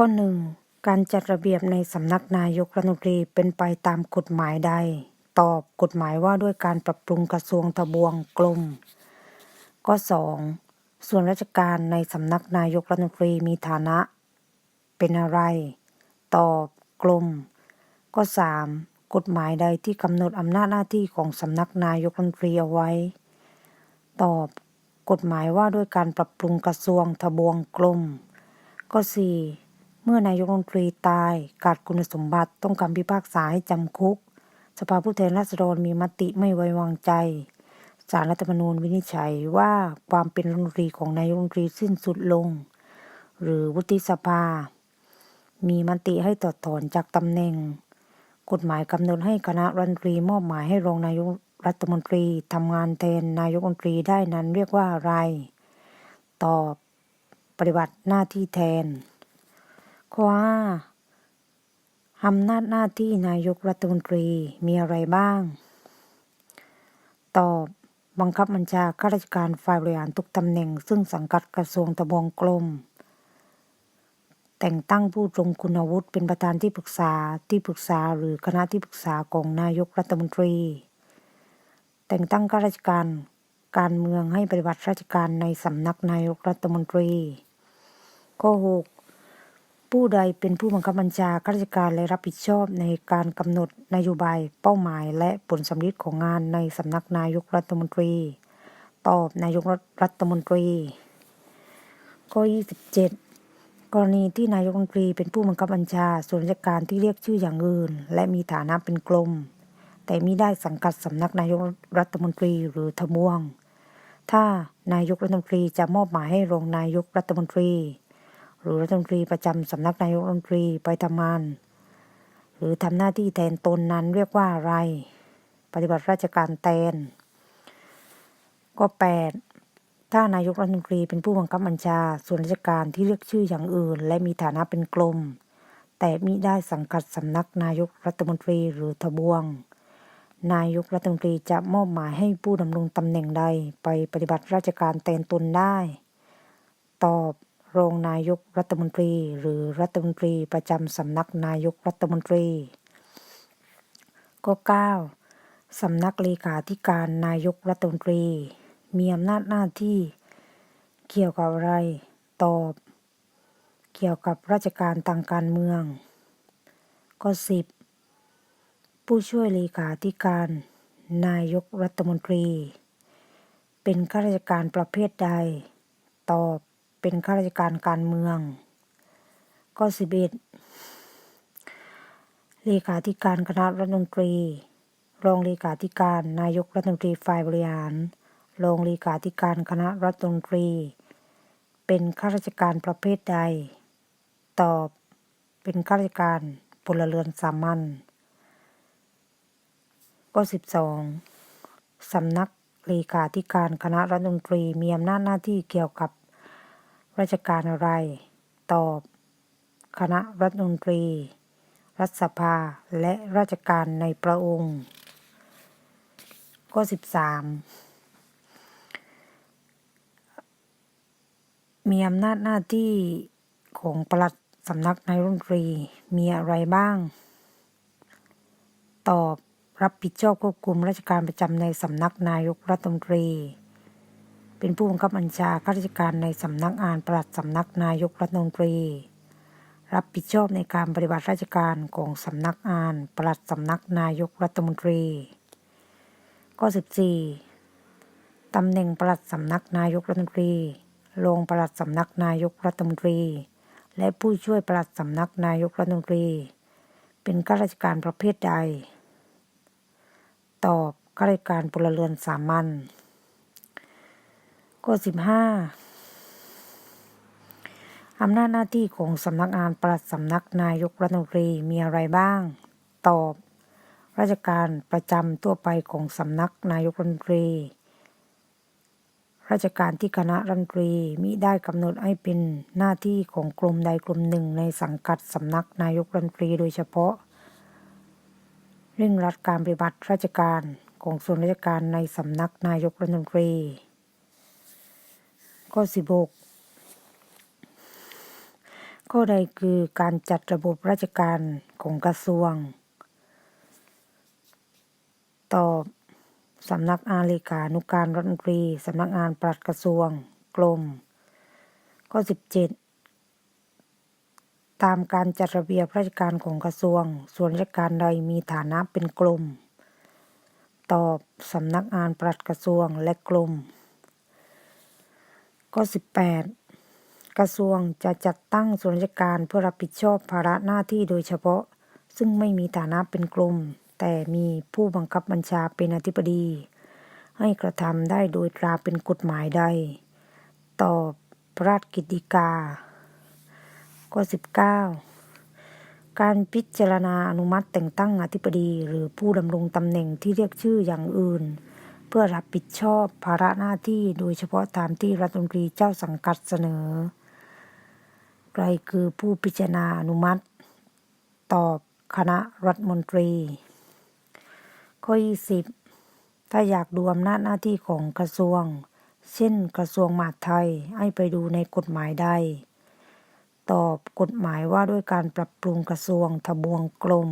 ข้อหนึ่งการจัดระเบียบในสำนักนายกรัฐมนตรีเป็นไปตามกฎหมายใด ตอบกฎหมายว่าด้วยการปรับปรุงกระทรวงทบวงกรมข้อสองส่วนราชการในสำนักนายกรัฐมนตรีมีฐานะ เป็นอะไร ตอบกรมข้อสามกฎหมายใดที่กำหนดอำนาจหน้าที่ของสำนักนายกรัฐมนตรีเอาไว้ ตอบกฎหมายว่าด้วยการปรับปรุงกระทรวงทบวงกรมข้อสี่ มื่อนายกรัฐมนตรีตายขาดคุณสมบัติต้องคำพิพากษาให้จำคุก สภาผู้แทนราษฎรมีมติไม่ไว้วางใจศาลรัฐธรรมนูญวินิจฉัยว่าความเป็นรัฐมนตรีของนายกรัฐมนตรีสิ้นสุดลง หรือวุฒิสภา มีมติให้ถอดถอนจากตำแหน่ง กฎหมายกำหนดให้คณะรัฐมนตรีมอบหมายให้รองนายกรัฐมนตรีทำงานแทนนายกรัฐมนตรีได้นั้นเรียกว่าอะไร ตอบปฏิบัติหน้าที่แทน ข้อห้าอำนาจหน้าที่นายกรัฐมนตรีมีอะไรบ้าง ตอบ บังคับบัญชาข้าราชการฝ่ายบริหารทุกตำแหน่ง ซึ่งสังกัดกระทรวงทบวงกรมแต่งตั้งผู้ทรงคุณวุฒิเป็นประธานที่ปรึกษาที่ปรึกษาหรือคณะที่ปรึกษาของนายกรัฐมนตรี แต่งตั้งข้าราชการการเมืองให้ปฏิบัติราชการในสำนักนายกรัฐมนตรีข้อ6 ผู้ใดเป็นผู้บังคับบัญชาข้าราชการและรับผิดชอบในการกำหนดนโยบายเป้าหมาย และผลสำลิดของงานในสำนักนายกรัฐมนตรี ตอบนายกรัฐมนตรีข้อ27 กรณีที่นายกรัฐมนตรีเป็นผู้บังคับบัญชา ส่วนราชการที่เรียกชื่ออย่างอื่น และมีฐานะเป็นกรมแต่มิได้สังกัดสำนักนายกรัฐมนตรีหรือทบวง ถ้านายกรัฐมนตรีจะมอบหมายให้รองนายกรัฐมนตรี หรือรัฐมนตรีประจำสำนักนายกรัฐมนตรีไปทำงาน หรือทำหน้าที่แทนตนนั้นเรียกว่าอะไร ปฏิบัติราชการแทนก็8ถ้านายกรัฐมนตรีเป็นผู้บังคับบัญชา ส่วนราชการที่เรียกชื่ออย่างอื่น และมีฐานะเป็นกรมแต่มิได้สังกัดสำนักนายกรัฐมนตรีหรือทบวง นายกรัฐมนตรีจะมอบหมายให้ผู้ดำรงตำแหน่งใดไปปฏิบัติราชการแทนตนได้ ตอบ รองนายกรัฐมนตรี หรือรัฐมนตรีประจำสำนักนายกรัฐมนตรีก็9สำนักเลขาธิการนายกรัฐมนตรี มีอำนาจหน้าที่เกี่ยวกับอะไร ตอบ เกี่ยวกับราชการทางการเมือง ก็10ผู้ช่วยเลขาธิการ นายกรัฐมนตรี เป็นข้าราชการประเภทใด ตอบ เป็นข้าราชการการเมือง ก็สิบเอ็ดเลขาธิการคณะรัฐมนตรี รองเลขาธิการนายกรัฐมนตรีฝ่ายบริหาร รองเลขาธิการคณะรัฐมนตรี เป็นข้าราชการประเภทใด ตอบ เป็นข้าราชการพลเรือนสามัญก็สิบสองสำนักเลขาธิการคณะรัฐมนตรีมีอำนาจหน้าที่เกี่ยวกับ ราชการอะไร ตอบ คณะรัฐมนตรี รัฐสภา และราชการในพระองค์ข้อ13 มีอำนาจหน้าที่ของปลัดสำนักนายรัฐมนตรีมีอะไรบ้าง ตอบรับผิดชอบควบคุมราชการประจำในสำนักนายกรัฐมนตรี เป็นผู้บังคับบัญชาข้าราชการในสำนักงานปลัดสำนักนายกรัฐมนตรี รับผิดชอบในการปฏิบัติราชการของสำนักงานปลัดสำนักนายกรัฐมนตรี ข้อ 14ตำแหน่งปลัดสำนักนายกรัฐมนตรีรองปลัดสำนักนายกรัฐมนตรี และผู้ช่วยปลัดสำนักนายกรัฐมนตรี เป็นข้าราชการประเภทใด ตอบข้าราชการพลเรือนสามัญ ข้อสิบห้าอำนาจหน้าที่ของสำนักงานปลัดสำนักนายกรัฐมนตรีมีอะไรบ้าง ตอบ ราชการประจำทั่วไปของสำนักนายกรัฐมนตรี ราชการที่คณะรัฐมนตรีมิได้กำหนดให้เป็นหน้าที่ของกรมใดกรมหนึ่งในสังกัดสำนักนายกรัฐมนตรีโดยเฉพาะ เร่งรัดการปฏิบัติราชการของส่วนราชการในสำนักนายกรัฐมนตรี ข้อสิบหกข้อใดคือการจัดระบบราชการของกระทรวง ตอบสำนักงานเลขานุการรัฐมนตรีสำนักงานปลัดกระทรวงกรมข้อ 17 ตามการจัดระเบียบราชการของกระทรวง ส่วนราชการใดมีฐานะเป็นกรมตอบสำนักงานปลัดกระทรวงและกรม ข้อ 18 กระทรวงจะจัดตั้งส่วนราชการเพื่อรับผิดชอบภาระหน้าที่โดยเฉพาะ ซึ่งไม่มีฐานะเป็นกรมแต่มีผู้บังคับบัญชาเป็นอธิบดี ให้กระทำได้โดยตราเป็นกฎหมายใด ตอบพระราชกฤษฎีกา ข้อ 19 การพิจารณาอนุมัติแต่งตั้งอธิบดี หรือผู้ดำรงตำแหน่งที่เรียกชื่ออย่างอื่น เพื่อรับผิดชอบภาระหน้าที่โดยเฉพาะตามที่รัฐมนตรีเจ้าสังกัดเสนอ ใครคือผู้พิจารณาอนุมัติ ตอบคณะรัฐมนตรี ข้อ 20 ถ้าอยากดูอำนาจหน้าที่ของกระทรวง เช่นกระทรวงมหาดไทยให้ไปดูในกฎหมายใด ตอบกฎหมายว่าด้วยการปรับปรุงกระทรวงทบวงกรม